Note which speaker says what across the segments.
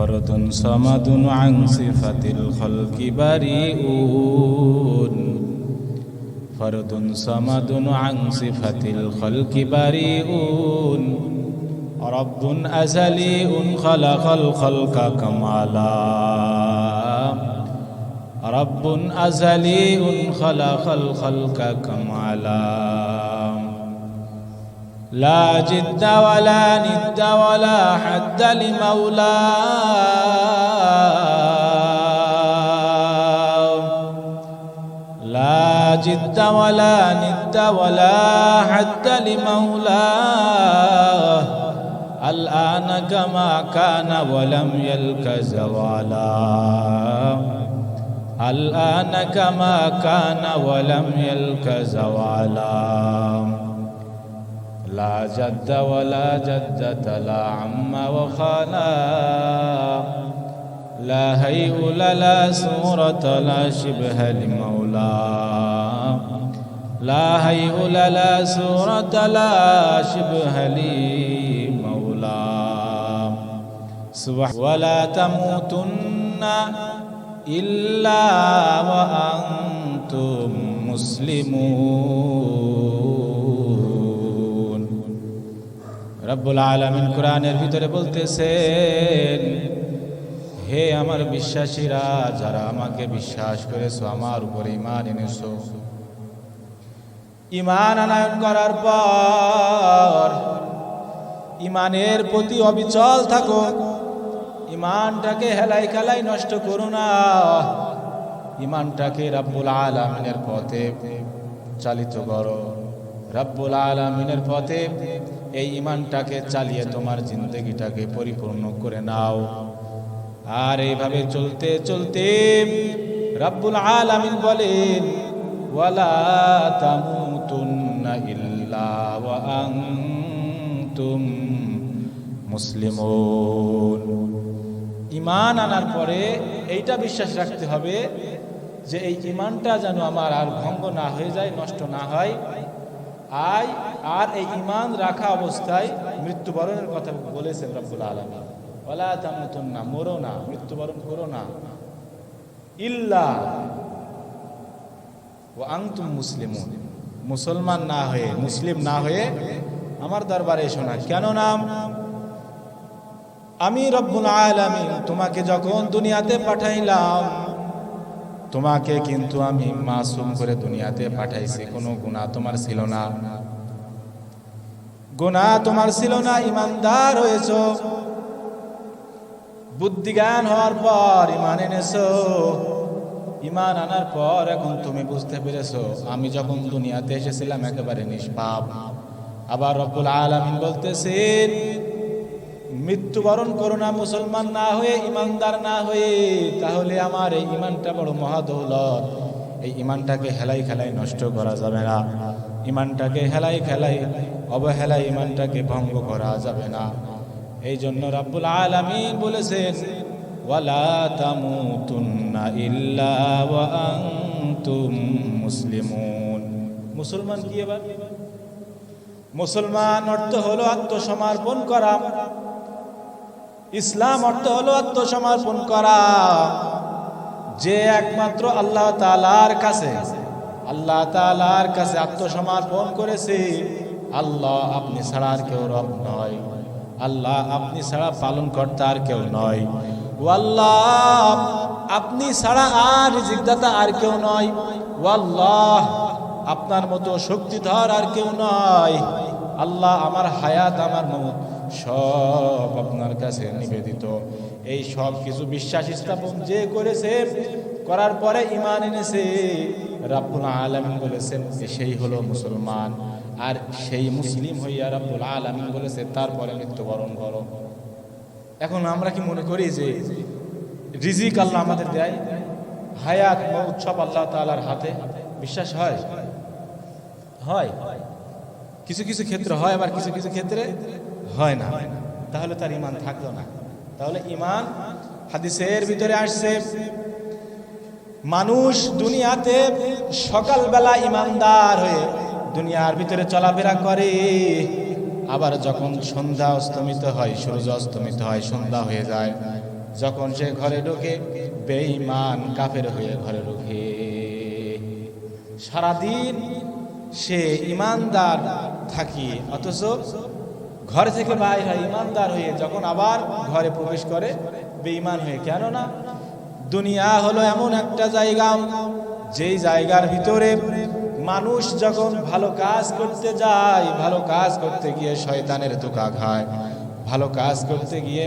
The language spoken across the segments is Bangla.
Speaker 1: فرد صمد عن صفة الخلق بريئون فرد صمد عن صفة الخلق بريئون رب أزلي خلق الخلق كمالا رب أزلي خلق الخلق كمالا لا جد ولا ند ولا حد لمولاه لا جد ولا ند ولا حد لمولاه الآن كما كان ولم يلك زوالا. الآن كما كان ولم يلك زوالا. لا جد ولا جدة لا عم وخالا. لا هيئ لا صورة لا شبه لمولاه لا هيئ لا صورة لا شبه لمولاه سبح ولا تموتن إلا وأنتم مسلمون. রব্বুল আলমিন কোরআনের ভিতরে বলতেছেন, হে আমার বিশ্বাসীরা, যারা আমাকে বিশ্বাস করেছ, আমার উপরে ইমান এনেছো। ইমান আনায়ন করার পর ইমানের প্রতি অবিচল থাকো। ইমানটাকে হেলাই খেলাই নষ্ট করো না। ইমানটাকে রাব্বুল আলমিনের পথে চালিত করো। রাব্বুল আলমিনের পথে এই ইমানটাকে চালিয়ে তোমার জিন্দগিটাকে পরিপূর্ণ করে নাও। আর এইভাবে চলতে চলতে রাব্বুল আলামিন বলেন, ওয়ালা ইল্লা ইমান আনার পরে এইটা বিশ্বাস রাখতে হবে যে এই ইমানটা যেন আমার আর ভঙ্গ না হয়ে যায়, নষ্ট না হয়। আয় আর এই ইমান রাখা অবস্থায় মৃত্যুবরণের কথা বলেছেন রব্বুল আলমী ওলা তামুতুন না মরো না, মৃত্যুবরণ করো না। ইল্লা ও আংতুম মুসলিম মুসলমান না হয়ে, মুসলিম না হয়ে আমার দরবারে এসো না। কেন নাম? আমি রব্বুল আলামিন তোমাকে যখন দুনিয়াতে পাঠাইলাম তোমাকে কিন্তু আমি মাসুম করে দুনিয়াতে পাঠাইছি, কোনো গুণা তোমার ছিল না। গুণা তোমার ছিল না, ইমানদার হয়েছ। বুদ্ধি জ্ঞান হওয়ার পর ইমান এনেছো। ইমান আনার পর এখন তুমি বুঝতে পেরেছ, আমি যখন দুনিয়াতে এসেছিলাম একেবারে নিষ্পাপ। আবার রব্বুল আলামিন বলতেছেন মৃত্যুবরণ করো না, মুসলমান না হয়ে, ইমানদার না হয়ে, তাহলে আমার এই ইমানটা বড় মহাদৌলত। এই ইমানটাকে হেলাই খেলাই নষ্ট করা যাবে না। ইমানটাকে হেলাই খেলাই অবহেলাই ইমানটাকে ভঙ্গ করা যাবে না। এই জন্য রাব্বুল আলামিন বলেছেন, ওয়ালা তামুতুন্না ইল্লা ওয়া আনতুম মুসলিমুন। মুসলমান কি এবার? মুসলমান অর্থ হলো আত্মসমর্পণ করা। ইসলাম অর্থ হলো আত্মসমর্পণ করা। যে একমাত্র আল্লাহ তালার কাছে, আল্লাহ তালার কাছে আত্মসমর্পণ করেছে, আল্লাহ আপনি ছাড়া আর কেউ রব নয়। আল্লাহ আপনি ছাড়া পালন কর্তা আর কেউ নয়। আপনি ছাড়া আর জিজ্ঞাতা আর কেউ নয়। ও আল্লাহ আপনার মতো শক্তিধর আর কেউ নয়। আল্লাহ আমার হায়াত, আমার মত সব আপনার কাছে নিবেদিত। এই সব কিছু বিশ্বাস স্থাপন যে করেছে, করার পরে ইমান এনেছে, রাব্বুল আলামিন বলেছেন সেই হলো মুসলমান। আর সেই মুসলিম হইয়া রাব্বুল আলামিন বলেছে, তারপরে মৃত্যুবরণ করো। এখন আমরা কি মনে করি যে রিজিক আল্লাহ আমাদের দেয়? হায়াত মৌত সব আল্লাহ তালার হাতে। বিশ্বাস হয়? হয়। কিছু কিছু ক্ষেত্রে হয়, আবার কিছু কিছু ক্ষেত্রে হয় না। তাহলে তার ইমান থাকল না। তাহলে ইমান হাদিসের ভিতরে আসছে, মানুষ দুনিয়াতে সকালবেলা ইমানদার হয়ে দুনিয়ার ভিতরে চলাফেরা করে। আবার যখন সন্ধ্যা অস্তমিত হয়, সূর্য অস্তমিত হয়, সন্ধ্যা হয়ে যায়, যখন সে ঘরে ঢোকে, বেঈমান কাফের হয়ে ঘরে ঢোকে। সারাদিন সে ইমানদার থাকি, অথচ ঘর থেকে বাইর হয়, ইমানদার হয়ে যখন আবার ঘরে প্রবেশ করে, বেঈমান হয়ে। কেন না দুনিয়া হলো এমন একটা জায়গা, যেই জায়গার ভিতরে মানুষ যখন ভালো কাজ করতে যায়, ভালো কাজ করতে গিয়ে শয়তানের ধোকা খায়, ভালো কাজ করতে গিয়ে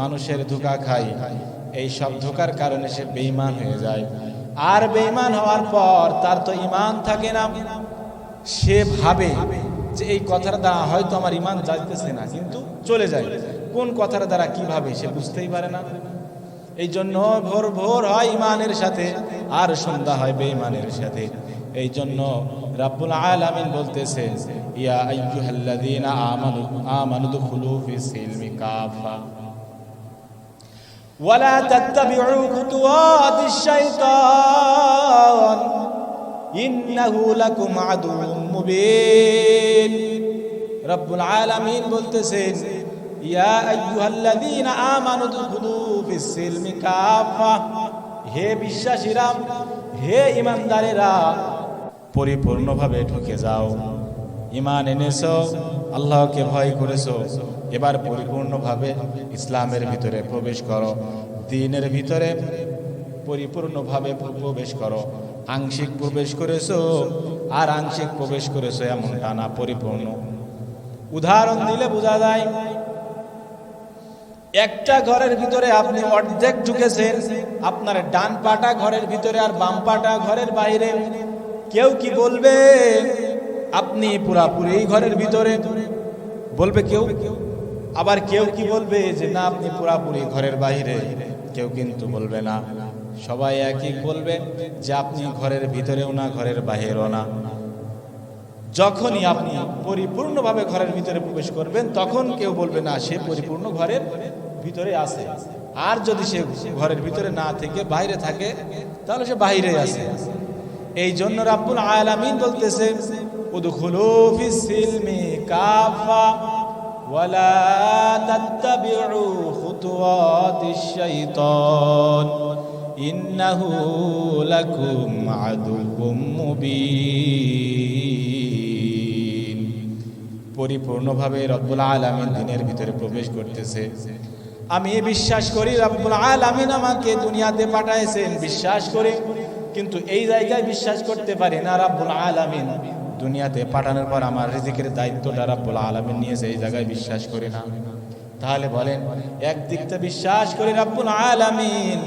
Speaker 1: মানুষের ধোকা খায়, এই সব ধোকার কারণে সে বেঈমান হয়ে যায়। আর বেঈমান হওয়ার পর তার তো ইমান থাকে না। সে ভাবে যে এই কথার দ্বারা হয়তো আমার ইমান যাইতেছে না, কিন্তু চলে যায়। কোন কথার দ্বারা কীভাবে সে বুঝতেই পারে না। এই জন্য ভোর ভোর হয় ইমানের সাথে, আর সন্ধ্যা হয় বেঈমানের সাথে। এই জন্য রাব্বুল আলামিন বলতেছে, ইয়া আইয়ুহাল্লাযীনা আমানু আমানু দুখুলু ফিস সিলমি কাফা। ওয়ালা তাত্তাবিউ খুতুওয়াতিশ শাইতান, ইন্নাহু লাকুম আদুউন। মুবিন। রব্বুল আলামিন বলতেছেন, ইয়া আইয়ুহাল্লাযীনা আমানু দুখুলু ফিস সিলমি কাফা হে বিশ্বাসীরা, হে ইমানদারেরা, পরিপূর্ণভাবে ঢুকে যাও। ইমান এনেছো, আল্লাহকে ভয় করেছ। এবার পরিপূর্ণভাবে ইসলামের ভিতরে প্রবেশ করো। দিনের ভিতরে পরিপূর্ণভাবে প্রবেশ করো। আংশিক প্রবেশ করেছ আর আংশিক প্রবেশ করেছ এমনটা না, পরিপূর্ণ। উদাহরণ দিলে বোঝা যায়, একটা ঘরের ভিতরে আপনি অর্ধেক ঢুকেছেন, আপনার ডান পাটা ঘরের ভিতরে আর বাম পাটা ঘরের বাইরে। কেউ কি বলবে, আপনি পুরাপুরি ঘরের ভিতরে বলবে কেউ। আবার কেউ কি বলবে যে, না, আপনি পুরাপুরি ঘরের বাইরে কেউ কিন্তু বলবে না। সবাই একই বলবে যে আপনি ঘরের ভিতরেও না, ঘরের বাহিরেও না। যখনই আপনি পরিপূর্ণভাবে ঘরের ভিতরে প্রবেশ করবেন, তখন কেউ বলবে, না, সে পরিপূর্ণ ঘরের ভিতরে আছে। আর যদি সে ঘরের ভিতরে না থেকে বাইরে থাকে, তাহলে সে বাইরে আছে। এই জন্য রাব্বুল আলামিন বলতেছে, উদখুলু ফিস কাফা ওয়ালা তাত্তাবিউ খুতুওয়াতিশ শাইতান। ইন্নাহু লাকুম আদুউম মুবিন। পরিপূর্ণভাবে রব্বুল আলামিন দিনের ভিতরে প্রবেশ করতেছে। আমি বিশ্বাস করি রব্বুল আলামিন আমাকে দুনিয়াতে পাঠাইছেন, বিশ্বাস করি। কিন্তু এই জায়গায় বিশ্বাস করতে পারি না রাব্বুল আলামিন। দুনিয়াতে পাঠানোর পর আমার রিজিকের দায়িত্বটা রাব্বুল আলামিন নিয়েছে, এই জায়গায় বিশ্বাস করি না। তাহলে বলেন একদিকটা বিশ্বাস করি রাব্বুল আলামিন।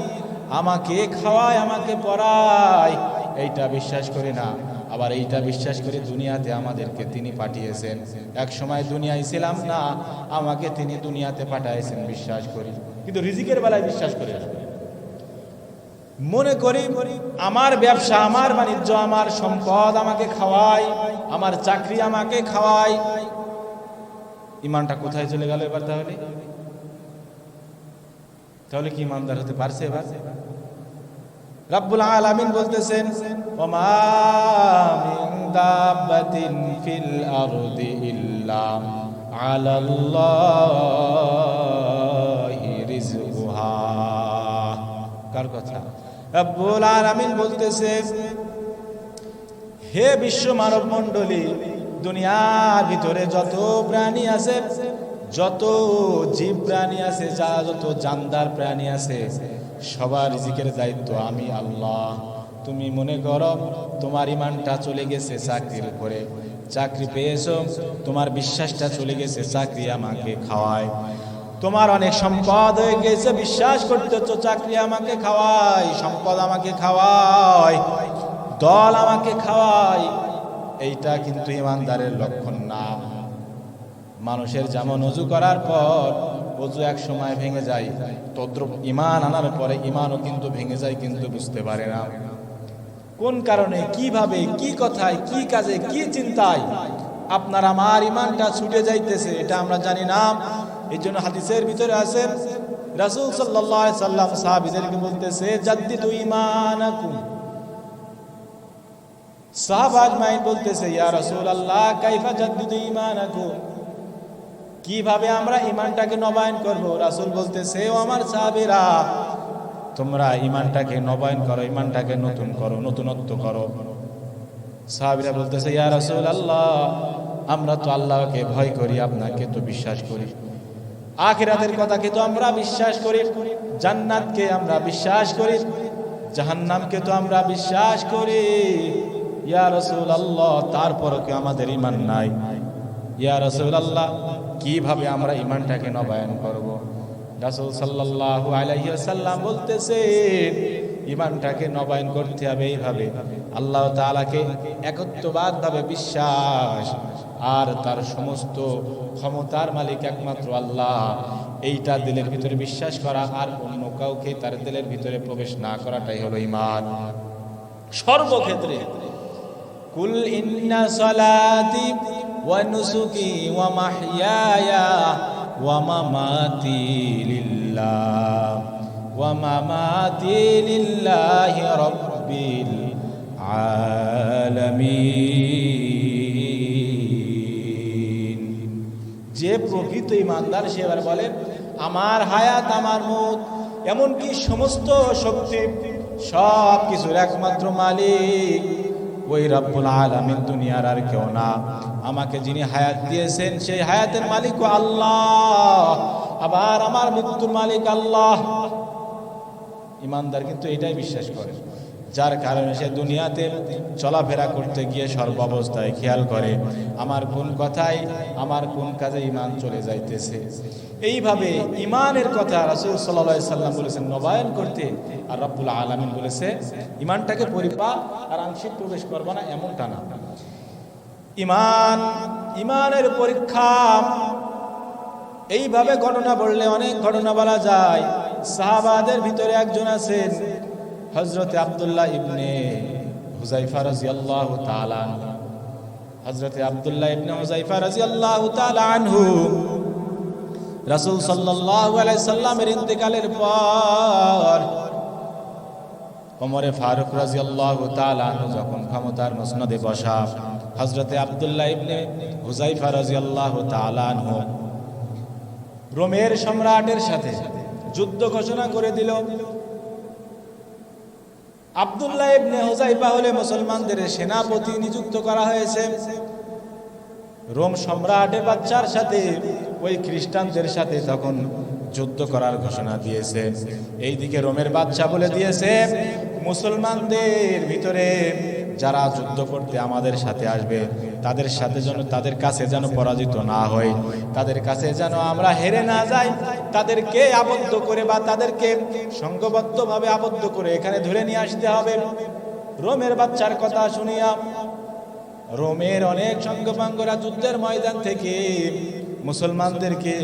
Speaker 1: আমাকে খাওয়ায়, আমাকে পড়ায়। এইটা বিশ্বাস করি না। আবার এইটা বিশ্বাস করি দুনিয়াতে আমাদেরকে তিনি পাঠিয়েছেন। এক সময় দুনিয়ায় ছিলাম না, আমাকে তিনি দুনিয়াতে পাঠাইছেন, বিশ্বাস করি। কিন্তু রিজিকের বেলায় বিশ্বাস করি মনে করি, আমার ব্যবসা, আমার বাণিজ্য, আমার সম্পদ আমাকে খাওয়ায়, আমার চাকরি আমাকে খাওয়ায়। ইমানটা কোথায় চলে গেল এবার তাহলে? তাহলে কি ইমানদার হতে পারছে এবার? রাব্বুল আলামিন বলতেছেন, ওমা মিন দাব্বাতিন ফিল আরদি ইল্লা আলাল্লাহি রিজকুহা কার কথা? রাব্বুল আলামিন বলতেছে হে বিশ্ব মানব মণ্ডলী দুনিয়ার ভিতরে যত প্রাণী আছে যত জীব প্রাণী আছে, যা যত জানদার প্রাণী আছে, সবার রিজিকের দায়িত্ব আমি আল্লাহ। তুমি মনে করো তোমার ইমানটা চলে গেছে চাকরির উপরে। চাকরি পেয়েছ, তোমার বিশ্বাসটা চলে গেছে চাকরি আমাকে খাওয়ায়। তোমার অনেক সম্পদ হয়ে গেছে, বিশ্বাস করতেছো চাকরি আমাকে খাওয়ায়, সম্পদ আমাকে খাওয়ায়, দল আমাকে খাওয়ায়। এইটা কিন্তু ইমানদারের লক্ষণ না। মানুষের যেমন অজু করার পর অজু এক সময় ভেঙে যায়, তদ্রুপ ইমান আনার পরে ইমানও কিন্তু ভেঙে যায় কিন্তু বুঝতে পারে না। কোন কারণে, কীভাবে, কি কথায়, কি কাজে, কি চিন্তায় আপনার আমার ইমানটা ছুটে যাইতেছে এটা আমরা জানি না। এই জন্য হাদিসের ভিতরে আছে, রাসূল আলাইহি সাল্লাম সাহাবীদেরকে বলতেছে, জাদ্দিদু ঈমানাকুম। সাহাবা আজমাইন বলতেছে, ইয়া রাসূলুল্লাহ, কাইফা জাদ্দিদু ঈমানাকুম? কীভাবে আমরা ইমানটাকে নবায়ন করব? রাসুল বলতেছে, ও আমার সাহাবীরা, তোমরা ইমানটাকে নবায়ন করো ইমানটাকে নতুন করো, নতুনত্ব করো। সাহাবীরা বলতেছে, ইয়া রাসুল আল্লাহ আমরা তো আল্লাহকে ভয় করি, আপনাকে তো বিশ্বাস করি। আখিরাতের কথাকে তো আমরা বিশ্বাস করি, জান্নাতকে আমরা বিশ্বাস করি, জাহান্নামকে তো আমরা বিশ্বাস করি। ইয়া রসুল আল্লাহ তারপরও কি আমাদের ইমান নাই? ইয়া রসুল আল্লাহ কীভাবে আমরা ইমানটাকে নবায়ন করব? রাসুল সাল্লাল্লাহু আলাইহি সাল্লাম বলতেছে ইমানটাকে নবায়ন করতে হবে এইভাবে। আল্লাহ তাআলাকে একত্ববাদভাবে বিশ্বাস, আর তার সমস্ত ক্ষমতার মালিক একমাত্র আল্লাহ। এইটা দিলের ভিতরে বিশ্বাস করা, আর অন্য কাউকে তার দিলের ভিতরে প্রবেশ না করাটাই হলো ইমান সর্বক্ষেত্রে, কুল ইন্না সলাতি ওয়া মামাতি লিল্লাহ ওয়া মামাতি লিল্লাহি রাব্বিল আলামিন। যে প্রকৃত ইমানদার, সে এবার বলেন আমার হায়াত, আমার মুখ এমনকি সমস্ত শক্তি সব কিছুর একমাত্র মালিক। ওই রব্বুল আলামিন দুনিয়ার আর কেউ না। আমাকে যিনি হায়াত দিয়েছেন, সেই হায়াতের মালিক আল্লাহ। আবার আমার মৃত্যুর মালিক আল্লাহ। ইমানদার কিন্তু এটাই বিশ্বাস করে। যার কারণে সে দুনিয়াতে চলাফেরা করতে গিয়ে সর্ব অবস্থায় খেয়াল করে। আমার কোন কথায়, আমার কোন কাজে ইমান চলে যাইতেছে। এইভাবে ইমানের কথা রাসুল সাল্লাহ সাল্লাম বলেছেন, নবায়ন করতে। আর রব্বুল আলমিন বলেছে ইমানটাকে পরিপাক আর আংশিক প্রবেশ করব না, এমনটা না। ইমান ইমানের পরীক্ষা, এইভাবে ঘটনা বললে অনেক ঘটনা বলা যায়। সাহাবাদের ভিতরে একজন আছেন হজরতে আবদুল্লাহ ইবনে হুজাইফা রাজি আল্লাহ হজরতে আবদুল্লাহ ইবনে হুজাইফা রাজি আল্লাহ রাসূল আলাইহি সাল্লামের ইন্তেকালের পর ওমরে ফারুক রাজি আল্লাহ যখন ক্ষমতার মসনদে বসা হজরতে আবদুল্লাহ ইবনে হুজাইফা রাজি আল্লাহ আনহু রোমের সম্রাটের সাথে যুদ্ধ ঘোষণা করে দিল। আবদুল্লাহ ইবনে হুজাইফা হলে মুসলমানদের সেনাপতি নিযুক্ত করা হয়েছে। রোম সম্রাটের বাচ্চার সাথে ওই খ্রিস্টানদের সাথে তখন যুদ্ধ করার ঘোষণা দিয়েছে, এইদিকে রোমের বাচ্চা বলে দিয়েছে, মুসলমানদের ভিতরে যারা যুদ্ধ করতে আমাদের সাথে আসবে, তাদের সাথে যেন, তাদের কাছে যেন পরাজিত না হয়, তাদের কাছে যেন আমরা হেরে না যাই, তাদেরকে আবদ্ধ করে বা তাদেরকে সংঘবদ্ধভাবে আবদ্ধ করে এখানে ধরে নিয়ে আসতে হবে। রোমের বাচ্চার কথা শুনিয়া রোমের অনেক সঙ্গপাঙ্গরা যুদ্ধের ময়দান থেকে মুসলমানদেরকে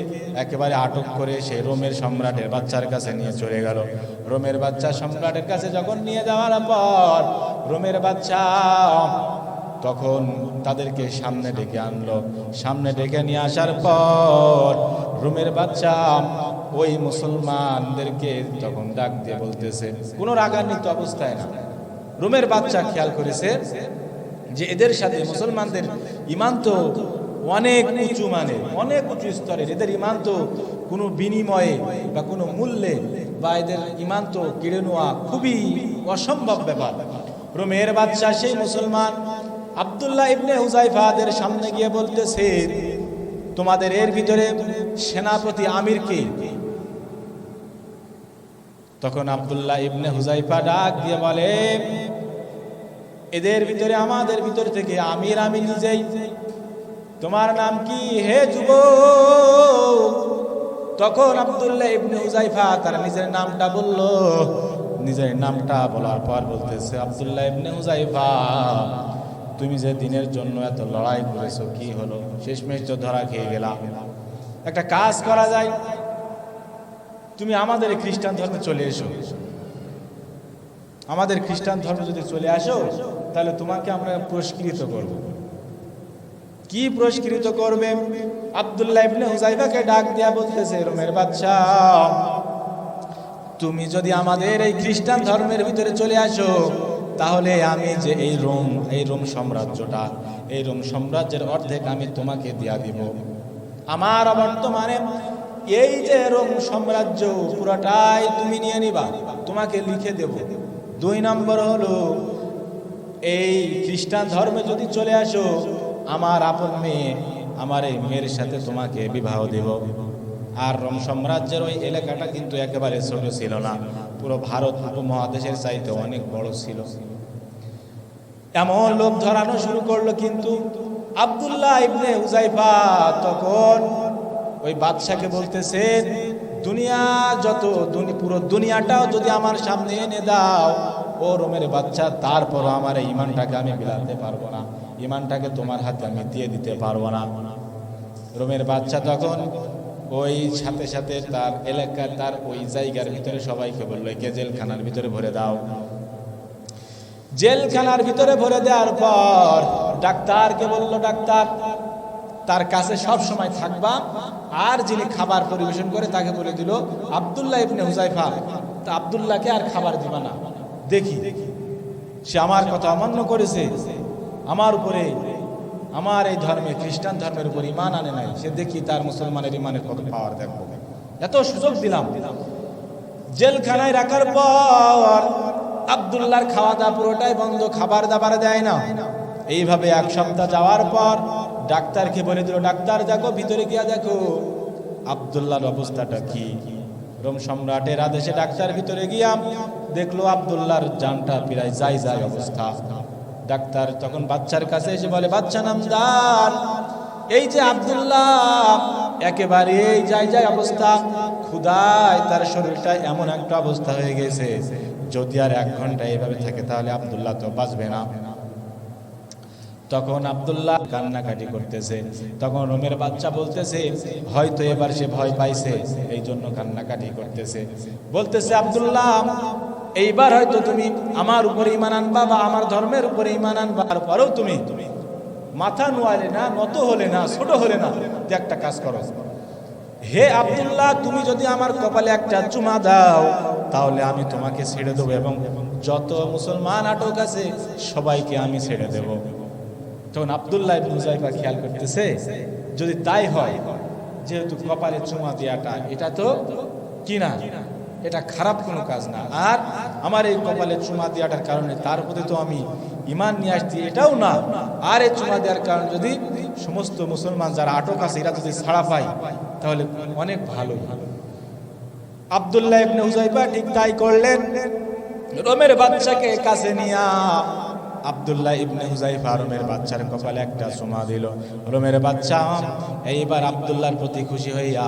Speaker 1: একেবারে আটক করে সেই রোমের সম্রাটের বাচ্চার কাছে নিয়ে চলে গেল। রোমের বাচ্চা সম্রাটের কাছে যখন নিয়ে যাওয়ার পর রোমের বাচ্চা তখন তাদেরকে সামনে ডেকে আনলো। সামনে ডেকে নিয়ে আসার পর রোমের বাচ্চা ওই মুসলমানদেরকে তখন ডাক দিয়ে বলতেছে, কোনো রাগান্বিত অবস্থায় না। রোমের বাচ্চা খেয়াল করেছে যে এদের সাথে মুসলমানদের ইমান তো অনেক উঁচু মানে অনেক উঁচু স্তরের এদের ইমান তো কোনো বিনিময়ে বা কোনো মূল্যে বা এদের ইমান তো কেড়ে নেওয়া খুবই অসম্ভব ব্যাপার। রোমের বাদশাহ সেই মুসলমান আবদুল্লাহ ইবনে হুজাইফাদের সামনে গিয়ে বলতেছে, তোমাদের এর ভিতরে সেনাপতি আমিরকে তখন আবদুল্লাহ ইবনে হুজাইফা ডাক দিয়ে বলে, এদের ভিতরে, আমাদের ভিতর থেকে আমির আমি নিজেই তোমার নাম কি? হে যুব তখন আবদুল্লাহ ইবনে হুজাইফা তার নিজের নামটা বলল। নিজের নামটা বলার পর বলতেছে, আবদুল্লাহ ইবনে হুজাইফা তুমি যে দিনের জন্য এত লড়াই করেছ, কি হলো? শেষমেশ তো ধরা খেয়ে গেলাম একটা কাজ করা যায়। তুমি আমাদের খ্রিস্টান ধর্মে চলে এসো। আমাদের খ্রিস্টান ধর্মে যদি চলে আসো, তাহলে তোমাকে আমরা পুরস্কৃত করব। কি পুরস্কৃত করবে? আব্দুল্লাহ ইবনে হুজাইফাকে ডাক দিয়া বলতেছে, রোমের বাচ্চা তুমি যদি আমাদের এই খ্রিস্টান ধর্মের ভিতরে চলে আসো, তাহলে আমি যে এই রোম এই রোম সাম্রাজ্যটা, এই রোম সাম্রাজ্যের অর্ধেক আমি তোমাকে দিয়া দিব। আমার বর্তমানে এই যে রোম সাম্রাজ্য, পুরোটাই তুমি নিয়ে নিবা, তোমাকে লিখে দেব। দুই নম্বর হলো, এই খ্রিস্টান ধর্মে যদি চলে আসো আমার আপন মেয়ে আমার এই মেয়ের সাথে তোমাকে বিবাহ দেব। আর রোম সাম্রাজ্যের ওই এলাকাটা কিন্তু একেবারে ছোট ছিল না। পুরো ভারত উপমহাদেশের চাইতে অনেক বড় ছিল। এমন লোক ধরানো শুরু করল কিন্তু আব্দুল্লাহ ইবনে হুজাইফা তখন ওই বাদশাকে বলতেছে দুনিয়া যত পুরো দুনিয়াটাও যদি আমার সামনে এনে দাও, ও রোমের বাচ্চা তারপরও আমার এই ইমানটাকে আমি বিলাতে পারব না। ইমানটাকে তোমার হাতে আমি দিয়ে দিতে পারব না। রোমের বাচ্চা তখন ওই সাথে সাথে তার এলাকার তার ওই জায়গার ভিতরে সবাইকে বলল, একে জেলখানার ভিতরে ভরে দাও। জেলখানার ভিতরে ভরে দেওয়ার পর ডাক্তারকে বলল, ডাক্তার, তার কাছে সব সময় থাকবা। আর যিনি খাবার পরিবেশন করে তাকে বলে দিল, আব্দুল্লাহ ইবনে হুজাইফা তা আব্দুল্লাহকে আর খাবার দিবা না। দেখি, সে আমার কথা অমান্য করেছে। আমার উপরে, আমার এই ধর্মে, খ্রিস্টান ধর্মের উপর ইমান আনে নাই, সে দেখি তার মুসলমানের ইমানের কত পাওয়ার দেখব এত সুযোগ দিলাম। জেলখানায় রাখার পর আব্দুল্লাহর খাওয়া দাওয়া পুরোটাই বন্ধ, খাবার দাবার দেয় না। এইভাবে এক সপ্তাহ যাওয়ার পর ডাক্তারকে বলে দিল, ডাক্তার, দেখো, ভিতরে গিয়া দেখো, আব্দুল্লাহর অবস্থাটা কি? রোম সম্রাটের আদেশে ডাক্তার ভিতরে গিয়া দেখল আব্দুল্লাহর জানটা প্রায় যাই যাই অবস্থা। ডাক্তার তখন বাচ্চার কাছে এসে বলে, বাচ্চা নাম নামদার, এই যে আব্দুল্লাহ, একেবারে যাই যাই অবস্থা ক্ষুদায় তার শরীরটা এমন একটা অবস্থা হয়ে গেছে, যদি আর এক ঘণ্টা এভাবে থাকে তাহলে আবদুল্লাহ তো বাঁচবে না। তখন আব্দুল্লাহ কান্নাকাটি করতেছে। তখন রোমের বাচ্চা বলতেছে, হয়তো এবার সে ভয় পাইছে এই জন্য কান্নাকাটি করতেছে। বলতেছে, আব্দুল্লাহ এইবার হয়তো তুমি আমার উপরে ইমান আনবা বা আমার ধর্মের উপরে ইমান আনবা পরেও তুমি তুমি মাথা নোয়ালে না, নত হলে না, ছোট হলে না তুই একটা কাজ করো। হে আব্দুল্লাহ, তুমি যদি আমার কপালে একটা চুমা দাও, তাহলে আমি তোমাকে ছেড়ে দেবো এবং যত মুসলমান আটক আছে, সবাইকে আমি ছেড়ে দেব। তখন আব্দুল্লাহ হুজাইফা খেয়াল করতেছে, যদি তাই হয়, যেহেতু কপালে চুমা দেওয়াটা এটা তো কি না? এটা খারাপ কোনো কাজ না। আর আমার এই কপালে চুমা দেওয়াটার কারণে, তার প্রতি তো আমি ইমান নিয়ে আসছি, এটাও না। আর এই চুমা দেওয়ার কারণে যদি সমস্ত মুসলমান যারা আটক আছে, এরা যদি ছাড়া পায়, তাহলে অনেক ভালো। আব্দুল্লাহ ইবনে হুজাইফা ঠিক তাই করলেন, রোমের বাচ্চাকে কাছে নিয়া আব্দুল্লাহ ইবনে হুজাইফা রোমের বাচ্চার কপালে একটা চুমা দিল। রোমের বাচ্চা, এইবার আব্দুল্লাহর প্রতি খুশি হইয়া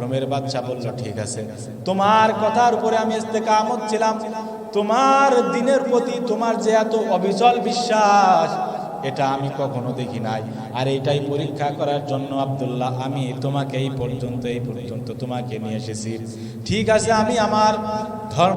Speaker 1: রোমের বাচ্চা বলল, ঠিক আছে। তোমার কথার উপরে আমি ইস্তেকামত ছিলাম। তোমার দিনের প্রতি তোমার যে এত অবিচল বিশ্বাস, এটা আমি কখনো দেখি নাই। আর এটাই পরীক্ষা করার জন্য আবদুল্লাহ, আমি তোমাকে এই পর্যন্ত এই পর্যন্ত তোমাকে নিয়ে এসেছি। ঠিক আছে, আমি আমার ধর্ম